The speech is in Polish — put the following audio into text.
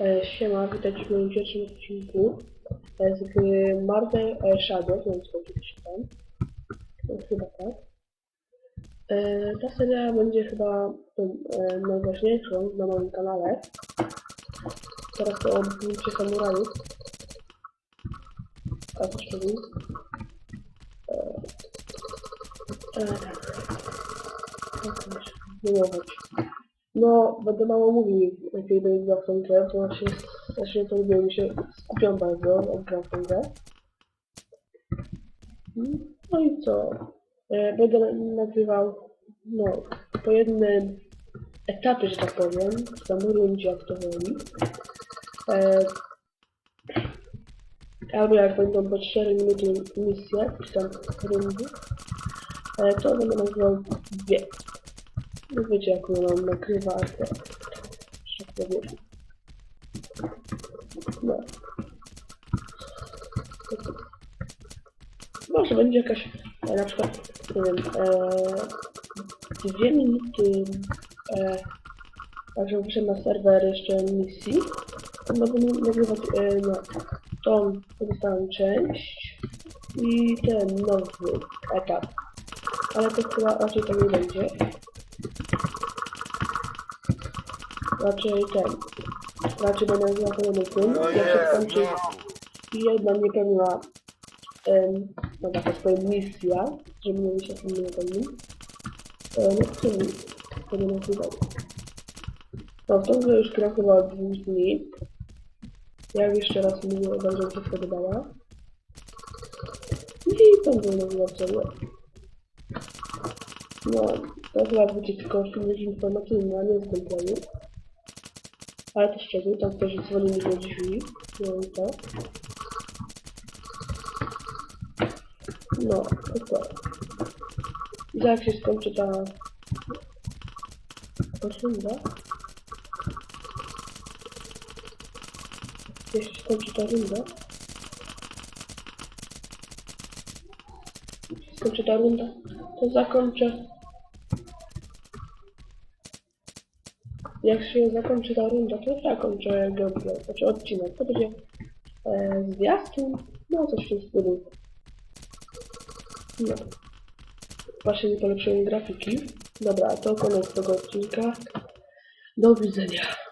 E, Siema, witajcie w moim pierwszym odcinku e, z gry Marvel e, Shadow, co oczywiście tam. E, Chyba tak. E, Ta seria będzie chyba tą e, najważniejszą na moim kanale. Teraz to o buncie samurajów. Tak, jeszcze. E, e, jak to jeszcze wywołać? No, będę mało mówił, w tą grę, bo właśnie, właśnie to lubię, mi się skupiam bardzo, jak gram w tą grę. No i co? E, Będę nagrywał, no, po jednym etapie, że tak powiem, tam rundzie, jak to woli. E, albo jak będą po 4 minuty misje, czy tam rundy, e, to będę nagrywał dwie. No wiecie jak mam nagrywać, tak. Że tak powiem. No. Może będzie jakaś, e, na przykład, nie wiem, e, dwie minuty, e, tak żeby wyszedł na serwer jeszcze misji, to będę nagrywać, e, no, tą pozostałą część i ten nowy etap. Ale to chyba raczej tak nie będzie. Raczej ten. Raczej będę kolejny film, No jak się nie, skończy znowu. jedna niepełna em, no taka swoja misja, że mnie się tym nie pełni. E, no to mi to będę nagrywał. No w tą grę już gram chyba od dwóch dni. Jak jeszcze raz mówię, bardzo mi się spodobała. I będę nagrywał sobie. No, to chyba będzie tylko film informacyjny, a nie z gameplayu. Ale to szczegół, tam ktoś dzwoni mi do drzwi. No i to. No, to. I jak się skończy ta... runda? Się skończy ta runda? Skończy ta runda, to zakończę jak się zakończy ta runda, to zakończę gameplay, znaczy odcinek. To będzie e, zwiastun, no coś w tym stylu. No. Właśnie nie polepszyłem grafiki. Dobra, to koniec tego odcinka. Do widzenia.